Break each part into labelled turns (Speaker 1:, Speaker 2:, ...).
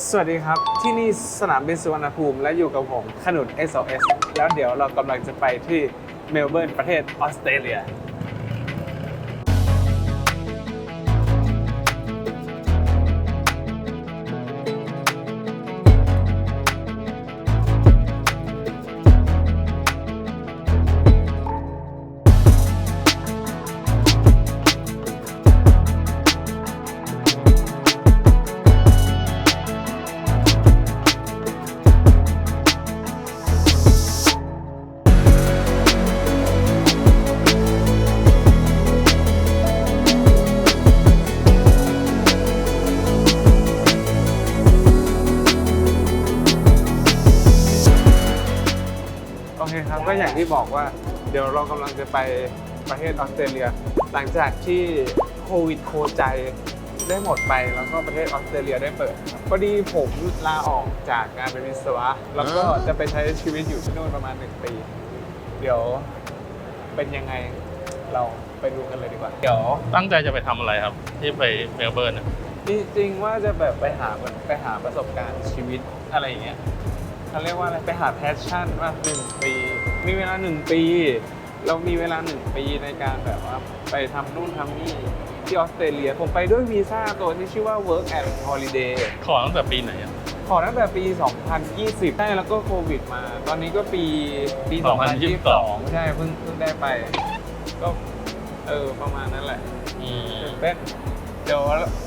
Speaker 1: สวัสดีครับ ที่นี่สนามบินสุวรรณภูมิ และอยู่กับผมขนุน SOS แล้วเดี๋ยวเรากำลังจะไปที่เมลเบิร์นประเทศออสเตรเลีย ก็อย่างที่บอกว่า เดี๋ยวเรากำลังจะไปประเทศออสเตรเลีย หลังจากที่โควิดโคใจได้หมดไปแล้วก็ประเทศออสเตรเลียได้เปิดพอดีผมลาออกจากงานเป็นวิศวะ แล้วก็จะไปใช้ชีวิตอยู่ที่นู่นประมาณหนึ่งปี เดี๋ยวเป็นยังไงเราไปดูกันเลยดีกว่า เดี๋ยว
Speaker 2: ตั้งใจจะไปทำอะไรครับ ที่ไปเมลเบิร์นอะ
Speaker 1: จริงๆว่าจะแบบไปหาไปหาประสบการณ์ชีวิตอะไรอย่างเงี้ยเขาเรียกว่าอะไรไปหาแพชชั่นว่าหนึ่งปี มีเวลาหนึ่งปี เรามีเวลาหนึ่งปีในการแบบว่าไปทำนู่นทำนี่ที่ออสเตรเลีย ผมไปด้วยวีซ่าตัวที่ชื่อว่า work and holiday
Speaker 2: ขอตั้งแต่ปีไหนอะ
Speaker 1: ขอตั้งแต่ปี 2020 ใช่แล้วก็โควิดมา ตอนนี้ก็ปีปี 2022 ใช่เพิ่งเพิ่งได้ไป ก็เออประมาณนั้นแหละ
Speaker 2: อืม
Speaker 1: ตื่นเต้นเดี๋ยว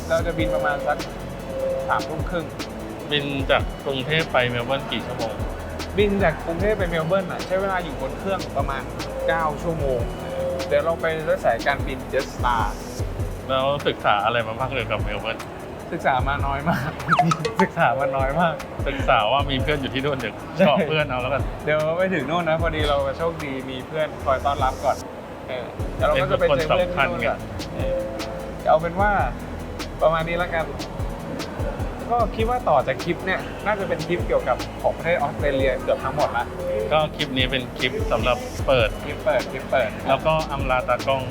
Speaker 1: เราจะบินประมาณสักสามทุ่มครึ่ง
Speaker 2: บินจากกรุงเทพไปเมลเบิร์นกี่ชั่วโมง
Speaker 1: บินจากกรุงเทพไปเมลเบิร์นอะใช้เวลาอยู่บนเครื่องประมาณ 9 ชั่วโมง เดี๋ยวเราไปด้วยสายการบินเจสตา
Speaker 2: แล้วศึกษาอะไรมาบ้างเกี่ยวกับเมลเบิร์น
Speaker 1: ศึกษามาน้อยมาก ศึกษามาน้อยมาก
Speaker 2: ศึกษาว่ามีเพื่อนอยู่ที่นู่นเดี๋ยว
Speaker 1: ใช่
Speaker 2: ชอบเพื่อนเอาแล้วกัน
Speaker 1: เดี๋ยวไปถึงนู่นนะพอดีเราโชคดีมีเพื่อนคอยต้อนรับก่อนเออเดี๋ยวเราก็จะไปเจอเพื่อนที่นู่นก่อนเออเดี๋ยวเอาเป็นว่าประมาณนี้แล้วกัน ก็คิดว่าต่อจากคลิปเนี่ยน่าจะเป็นคลิปเกี่ยวกับของประเทศออสเตรเลียเกือบทั้งหมดละ
Speaker 2: ก็คลิปนี้เป็นคลิปสำหรับเปิด
Speaker 1: คลิปเปิดคลิปเปิด
Speaker 2: แล้วก็อำลาตากล้อง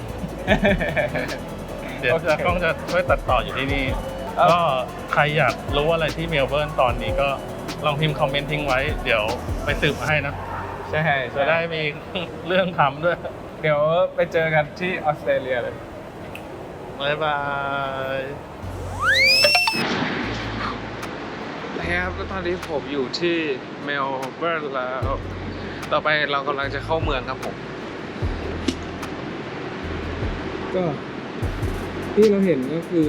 Speaker 2: เดี๋ยว
Speaker 1: โอเค
Speaker 2: ตากล้องจะช่วยตัดต่ออยู่ที่นี่
Speaker 1: เอ้า
Speaker 2: ก็ใครอยากรู้อะไรที่เมลเบิร์นตอนนี้ก็ลองพิมพ์คอมเมนต์ทิ้งไว้ เดี๋ยวไปสืบมาให้นะ
Speaker 1: ใช่
Speaker 2: จะได้มีเรื่องทำด้วย
Speaker 1: เดี๋ยวไปเจอกันที่ออสเตรเลียเลย
Speaker 2: บ๊ายบายะ
Speaker 1: ครับแล้วตอนนี้ผมอยู่ที่เมลเบิร์นแล้ว ต่อไปเรากำลังจะเข้าเมืองครับผม ก็ที่เราเห็นก็คือ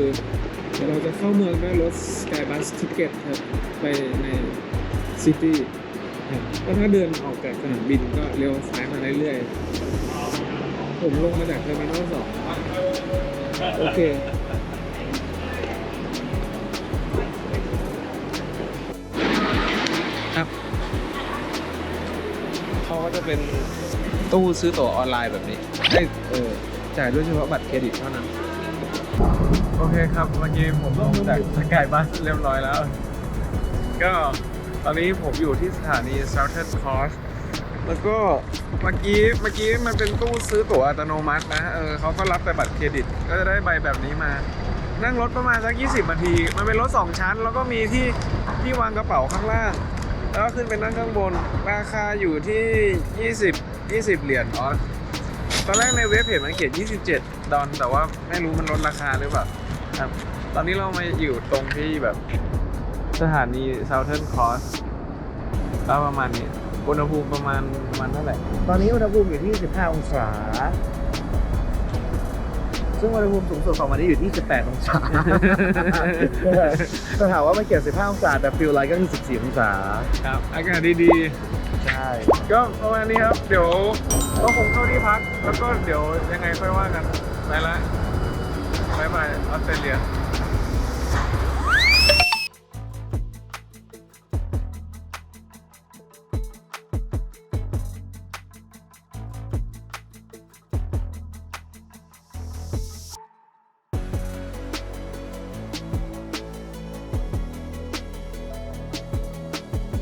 Speaker 1: เดี๋ยวเราจะเข้าเมืองด้วยรถ Skybus Ticket ครับไปในซิตี้ก็ถ้าเดินออกจากสนามบินก็เลี้ยวซ้ายมาเรื่อยๆ ผมลงมาจากเทอร์มินอลสองโอเค ครับเขาก็จะเป็นตู้ซื้อตั๋วออนไลน์แบบนี้ได้เออจ่ายด้วยเฉพาะบัตรเครดิตเท่านั้น โอเคครับเมื่อกี้ผมลงจากสกายบัสเรียบร้อยแล้ว ก็ตอนนี้ผมอยู่ที่สถานี Southern Cross แล้วก็เมื่อกี้เมื่อกี้มันเป็นตู้ซื้อตั๋วอัตโนมัตินะเออเขาก็รับแต่บัตรเครดิต ก็จะได้ใบแบบนี้มา นั่งรถประมาณสัก 20 นาที มันเป็นรถ 2 ชั้น แล้วก็มีที่ที่วางกระเป๋าข้างล่าง แล้วขึ้นไปนั่งข้างบน ราคาอยู่ที่ 20 20 เหรียญอ๋อตอนแรกในเว็บเพจมันเขียน 27 ดอลแต่ว่าไม่รู้มันลดราคาหรือเปล่าครับ ตอนนี้เรามาอยู่ตรงที่แบบสถานี Southern Cross ก็ประมาณนี้ อุณหภูมิประมาณประมาณเท่าไหร่
Speaker 3: ตอนนี้อุณหภูมิอยู่ที่ 15 องศา ซึ่งอุณหภูมิสูงสุดของวันนี้อยู่ที่ 18 องศาถ้าถามว่าไม่เกี่ยว 15 องศา แต่ฟิลไลท์ก็คือ 14 องศา
Speaker 1: ครับ อากาศดีๆ
Speaker 3: ใช่
Speaker 1: ก็ประมาณนี้ครับ เดี๋ยวก็คงเข้าที่พัก แล้วก็เดี๋ยวยังไงค่อยว่ากัน ไปละบายบายออสเตรเลีย